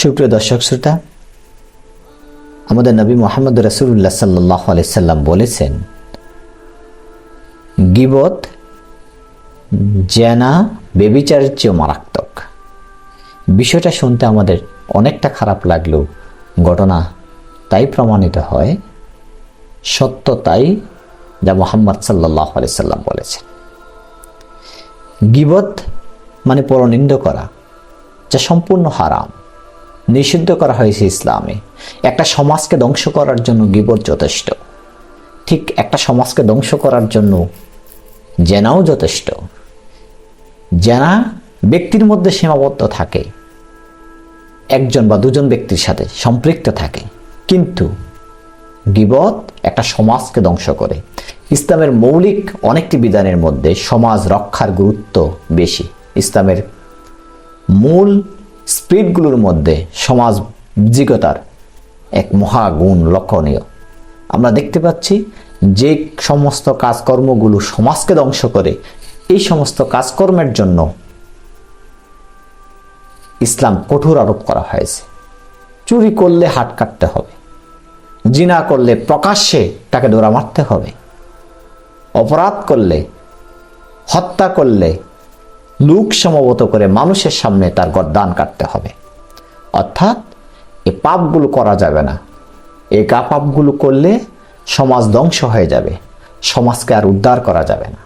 সুপ্রিয় দর্শক শ্রোতা, আমাদের নবী মোহাম্মদ রসুল্লাহ সাল্লাহ আলাইসাল্লাম বলেছেন, গিবত, জেনা বেবিচারের চেয়েও মারাত্মক। বিষয়টা শুনতে আমাদের অনেকটা খারাপ লাগলেও ঘটনা তাই প্রমাণিত হয়, সত্য তাই যা মোহাম্মদ সাল্লাহ আলাইসাল্লাম বলেছেন। গিবত মানে পরনিন্দ করা, যা সম্পূর্ণ হারাম। নিষিদ্ধ করা হয়েছে ইসলামে। একটা সমাজকে ধ্বংস করার জন্য গিবত যথেষ্ট। ঠিক একটা সমাজকে ধ্বংস করার জন্য জেনাও যথেষ্ট। জেনা ব্যক্তির মধ্যে সীমাবদ্ধ থাকে। একজন বা দুজন ব্যক্তির সাথে সম্পৃক্ত থাকে। কিন্তু গিবত একটা সমাজকে ধ্বংস করে। ইসলামের মৌলিক অনেকটি বিধানের মধ্যে সমাজ রক্ষার গুরুত্ব বেশি। ইসলামের মূল স্পিরিটগুলোর মধ্যে সমাজ বিজিকতার এক মহাগুণ লক্ষণীয়। আমরা দেখতে পাচ্ছি যে সমস্ত কাজকর্মগুলো সমাজকে ধ্বংস করে, এই সমস্ত কাজকর্মের জন্য ইসলাম কঠোর আরোপ করা হয়েছে। চুরি করলে হাট কাটতে হবে, জিনা করলে প্রকাশ্যে তাকে দৌড়া মারতে হবে, অপরাধ করলে, হত্যা করলে লুক সমবত করে মানুষের সামনে তার গরদান কাটতে হবে। অর্থাৎ, এ পাপগুলো করা যাবে না। এ গা পাপগুলো করলে সমাজ ধ্বংস হয়ে যাবে। সমাজকে আর উদ্ধার করা যাবে না।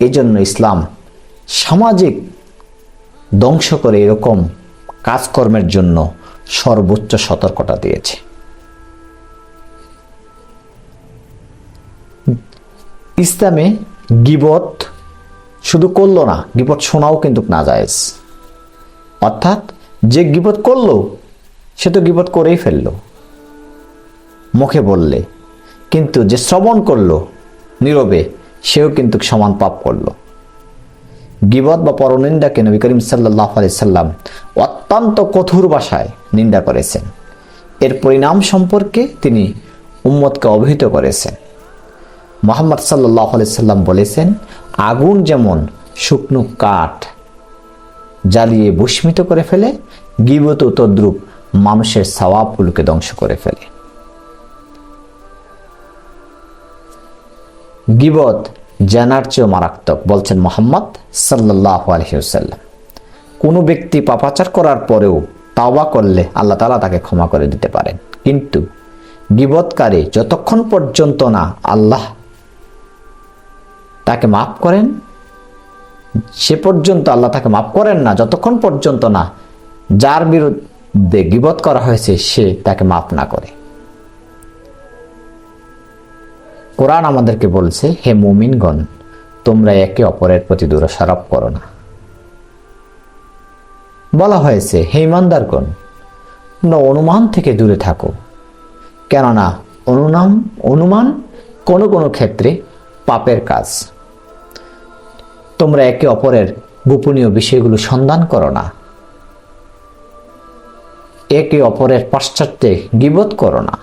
এজন্য ইসলাম সামাজিক ধ্বংস করে এরকম কাজকর্মের জন্য সর্বোচ্চ সতর্কতা দিয়েছে। ইসলামে গিবত শুধু করল না, গিবত শোনাও কিন্তু না যায় অর্থাৎ যে গিবত করল, সে তো গিবত করেই ফেলল। মুখে বললে, কিন্তু যে শ্রবণ করল, নীরবে, সেও কিন্তু সমান পাপ করল। গিবত বা পরনিন্দাকে নবী করিম সাল্লাহ সাল্লাম অত্যন্ত কঠোর ভাষায় নিন্দা করেছেন। এর পরিণাম সম্পর্কে তিনি উম্মতকে অবহিত করেছেন। মোহাম্মদ সাল্লাম বলেছেন, আগুন যেমন শুকনো কাঠ জ্বালিয়ে ভস্মিত করে ফেলে, গিবত তদ্রুপ মানুষের সওয়াবগুলোকে ধ্বংস করে ফেলে। গিবত জানার চেয়েও মারাত্মক, বলছেন মোহাম্মদ সাল্লাহ আলহিউসাল্লাম কোনো ব্যক্তি পাপাচার করার পরেও তাওবা করলে আল্লাহ তালা তাকে ক্ষমা করে দিতে পারেন। কিন্তু গিবৎকারী যতক্ষণ পর্যন্ত না আল্লাহ তাকে মাফ করেন। সে পর্যন্ত আল্লাহ তাকে মাফ করেন না, যতক্ষণ পর্যন্ত না যার বিরুদ্ধে গিবত করা হয়েছে, সে তাকে মাফ না করে। কোরআন আমাদেরকে বলছে, হে মুমিনগণ, তোমরা একে অপরের প্রতি দূরসারোপ করো না। বলা হয়েছে, হে ইমানদারগণ, তোমরা অনুমান থেকে দূরে থাকো। কেননা অনুনাম, অনুমান কোনো কোনো ক্ষেত্রে পাপের কাজ। তোমরা একে অপরের গোপনীয় বিষয়গুলো সন্ধান করো না। একে অপরের পাশ্চাত্যে গিবত করো না।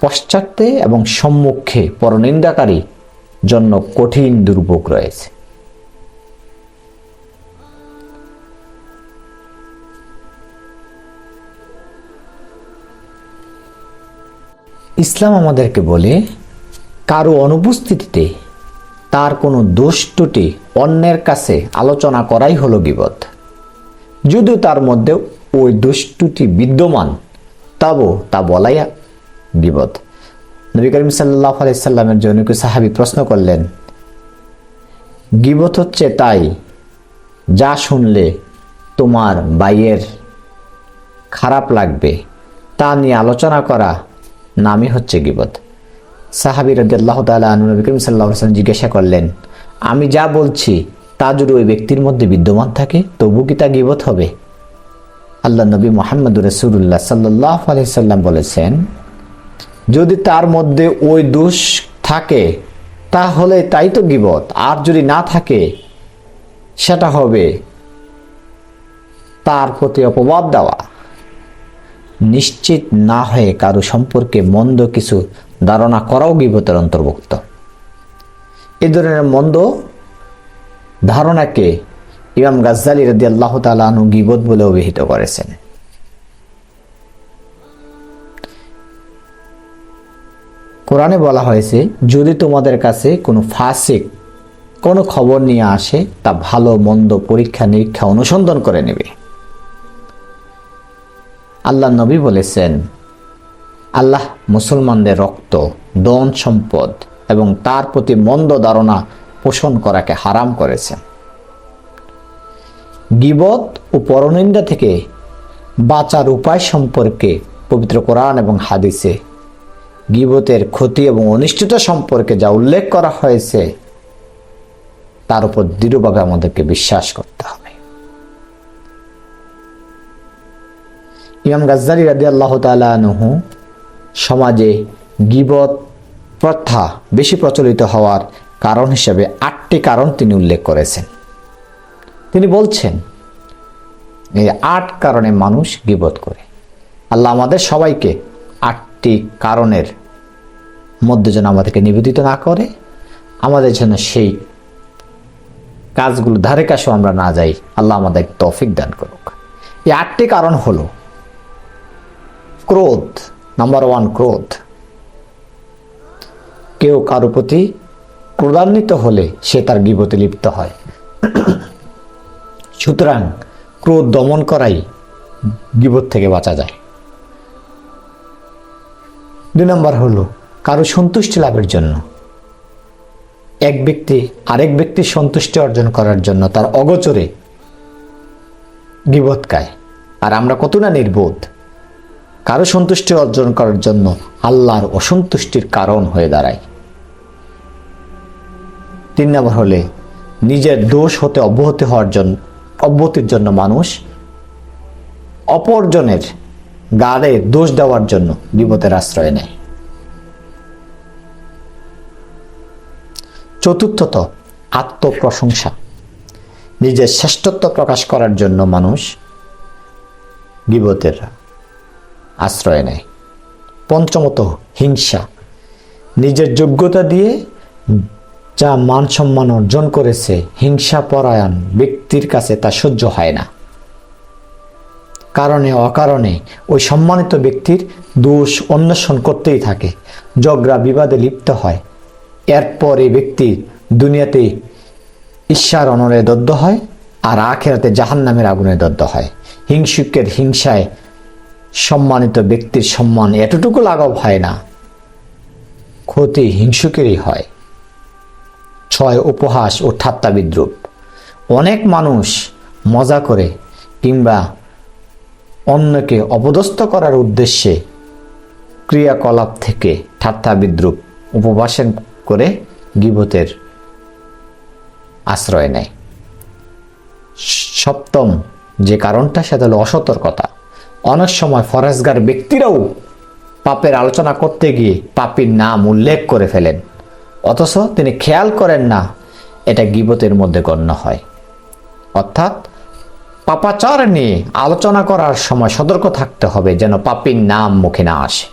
পশ্চাতে এবং সম্মুখে পরনিন্দাকারী জন্য কঠিন দুর্ভোগ রয়েছে। ইসলাম আমাদেরকে বলে, কারও অনুপস্থিতিতে তার কোনো দোষ ত্রুটি অন্যের কাছে আলোচনা করাই হলো গিবত। যদিও তার মধ্যে ওই দুষ্টুটি বিদ্যমান, তবু তা বলাই গিবত। নবী করিম সাল্লাহ আলাইসাল্লামের জন্য কেউ সাহাবি প্রশ্ন করলেন, গিবত হচ্ছে তাই যা শুনলে তোমার বাইয়ের খারাপ লাগবে, তা নিয়ে আলোচনা করা নামই হচ্ছে গিবত। সাহাবি রদাল্লাহ তালা নবী করিম সাল্লাহ জিজ্ঞাসা করলেন, আমি যা বলছি, তা যদি ওই ব্যক্তির মধ্যে বিদ্যমান থাকে, তবু কি তা গিবত হবে? আল্লাহ নবী মোহাম্মদ রসুল্লাহ সাল্লাহ সাল্লাম বলেছেন, যদি তার মধ্যে ওই দোষ থাকে, তাহলে তাই তো গিবত। আর যদি না থাকে, সেটা হবে তার প্রতি অপবাদ দেওয়া। নিশ্চিত না হয়ে কারও সম্পর্কে মন্দ কিছু ধারণা করাও গিবতের অন্তর্ভুক্ত। এ ধরনের মন্দ ধারণাকে ইমাম গাজ্জালি রদি আল্লাহ তালু গিবত বলে অভিহিত করেছেন। কোরআনে বলা হয়েছে, যদি তোমাদের কাছে কোনো ফাসিক কোনো খবর নিয়ে আসে, তা ভালো, মন্দ পরীক্ষা, নিরীক্ষা অনুসন্ধান করে নেবে। আল্লাহ নবী বলেছেন আল্লাহ মুসলমানদের রক্ত দন সম্পদ এবং তার প্রতি মন্দ ধারণা পোষণ করাকে হারাম করেছেন গিবত ও পরনিন্দা থেকে বাঁচার উপায় সম্পর্কে পবিত্র কোরআন এবং হাদিসে গিবতের ক্ষতি এবং অনিশ্চিত সম্পর্কে যা উল্লেখ করা হয়েছে, তার উপর দৃঢ়ভাবে আমাদেরকে বিশ্বাস করতে হবে। ইমাম গাজ্জালি রাদি আল্লাহ তালু সমাজে গিবত প্রথা বেশি প্রচলিত হওয়ার কারণ হিসেবে আটটি কারণ তিনি উল্লেখ করেছেন। তিনি বলছেন, এই আট কারণে মানুষ গিবত করে। আল্লাহ আমাদের সবাইকে আটটি কারণের মধ্যে যেন আমাদেরকে নিবেদিত না করে, আমাদের জন্য সেই কাজগুলো ধারে কাছেও আমরা না যাই, আল্লাহ আমাদের তৌফিক দান করুক। এই আটটি কারণ হলো, ক্রোধ নাম্বার ওয়ান ক্রোধ। কেউ কারও প্রতি ক্রোধান্বিত হলে সে তার গিবতে লিপ্ত হয়। সুতরাং ক্রোধ দমন করাই গিবত থেকে বাঁচা যায়। দুই নম্বর হলো, কারও সন্তুষ্টি লাভের জন্য। এক ব্যক্তি আরেক ব্যক্তির সন্তুষ্টি অর্জন করার জন্য তার অগোচরে গিবত গায় আর আমরা কত না নির্বোধ কারও সন্তুষ্টি অর্জন করার জন্য আল্লাহর অসন্তুষ্টির কারণ হয়ে দাঁড়ায়। তিন নম্বর হলে নিজের দোষ হতে অব্যাহতি হওয়ার জন্য অব্যাহতির জন্য মানুষ অপরজনের গাড়ে দোষ দেওয়ার জন্য বিপদের আশ্রয় নেয়। চতুর্থত, আত্মপ্রশংসা। নিজের শ্রেষ্ঠত্ব প্রকাশ করার জন্য মানুষ বিপদের আশ্রয় নেয়। পঞ্চমত হিংসা। নিজের যোগ্যতা দিয়ে যা মান সম্মান অর্জন করেছে হিংসা পরায়ণ ব্যক্তির কাছে তা সহ্য হয় না। কারণে অকারণে ওই সম্মানিত ব্যক্তির দোষ অন্বেষণ করতেই থাকে, ঝগড়া বিবাদে লিপ্ত হয়। এরপর এই ব্যক্তি দুনিয়াতে ঈশ্বর অনরে দদ্দ হয় আর আখেরাতে জাহান নামের আগুনে দদ্দ হয়। হিংসুকের হিংসায় সম্মানিত ব্যক্তির সম্মান এতটুকু লাঘব হয় না। ক্ষতি হিংসুকেরই হয়। ছয় উপহাস ও ঠাট্টা বিদ্রুপ। অনেক মানুষ মজা করে কিংবা অন্যকে অপদস্থ করার উদ্দেশ্যে ক্রিয়াকলাপ থেকে ঠাট্টা বিদ্রুপ উপবাসন করে গিবতের আশ্রয় নেয়। সপ্তম যে কারণটা, সেটা হলো অসতর্কতা। অনেক সময় ফরেজগার ব্যক্তিরাও পাপের আলোচনা করতে গিয়ে পাপির নাম উল্লেখ করে ফেলেন। অথচ তিনি খেয়াল করেন না, এটা গিবতের মধ্যে গণ্য হয়। অর্থাৎ পাপাচার নিয়ে আলোচনা করার সময় সতর্ক থাকতে হবে যেন পাপির নাম মুখে না আসে।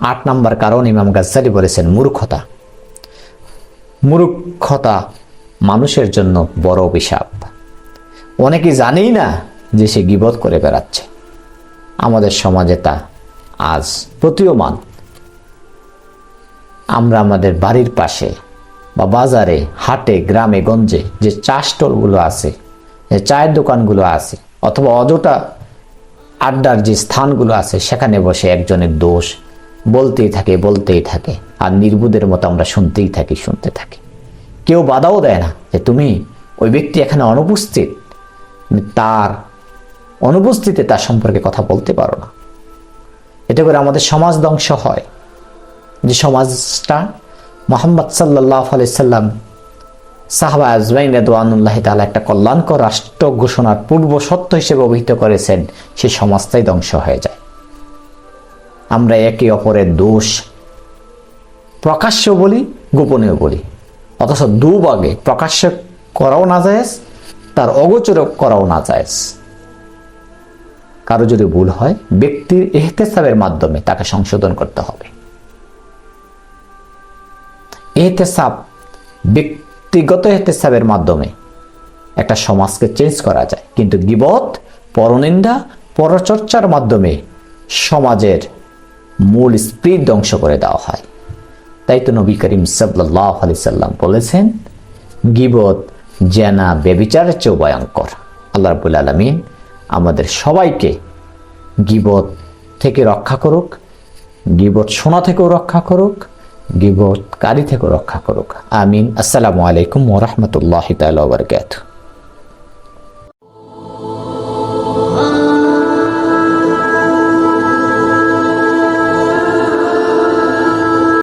আট নম্বর কারণ ইমাম গাজ্জালি বলেছেন, মূর্খতা। মূর্খতা মানুষের জন্য বড় অভিশাপ। অনেকে জানেই না যে সে গিবত করে বেড়াচ্ছে। আমাদের সমাজে তা আজ প্রতীয়মান। আমরা আমাদের বাড়ির পাশে বা বাজারে, হাটে, গ্রামে, গঞ্জে যে চা স্টলগুলো আছে, যে চায়ের দোকানগুলো আছে, অথবা অযথা আড্ডার যে স্থানগুলো আছে, সেখানে বসে একজনের দোষ বলতেই থাকে বলতেই থাকে। আর নির্বুদের মতো আমরা শুনতেই থাকি, শুনতে থাকি। কেউ বাধাও দেয় না যে, তুমি ওই ব্যক্তি এখানে অনুপস্থিত? তার অনুপস্থিতিতে তার সম্পর্কে কথা বলতে পারো না। এতে করে আমাদের সমাজ ধ্বংস হয়। যে সমাজটা মোহাম্মদ সাল্লাহ আলাইসাল্লাম সাহাবা আজমাইন রেদওয়ানুল্লাহ তালা একটা কল্যাণকর রাষ্ট্র ঘোষণার পূর্ব সত্য হিসেবে অভিহিত করেছেন সেই সমাজটাই ধ্বংস হয়ে যায়। আমরা একে অপরের দোষ প্রকাশ্য বলি গোপনীয় বলি। অথচ দুভাগে প্রকাশ্য করাও না যায় তার অগোচর করাও না যায় কারও যদি ভুল হয়, ব্যক্তির এহতেসাবের মাধ্যমে তাকে সংশোধন করতে হবে। এহতেসাব ব্যক্তিগত হেতেসাবের মাধ্যমে একটা সমাজকে চেঞ্জ করা যায়। কিন্তু গিবত, পরনিন্দা, পরচর্চার মাধ্যমে সমাজের মূল স্প্রিট ধ্বংস করে দেওয়া হয়। তাই তো নবী করিম সাল্লাহ আলি সাল্লাম বলেছেন, গিবত জেনা বেবিচারের চেয়েও ভয়ঙ্কর। আল্লাহ রাবুল আলমিন আমাদের সবাইকে গিবত থেকে রক্ষা করুক, গিবত শোনা থেকেও রক্ষা করুক, গিবতকারী থেকেও রক্ষা করুক। আমিন। আসসালামু আলাইকুম ওরহমতুল্লাহ তাল বরকাত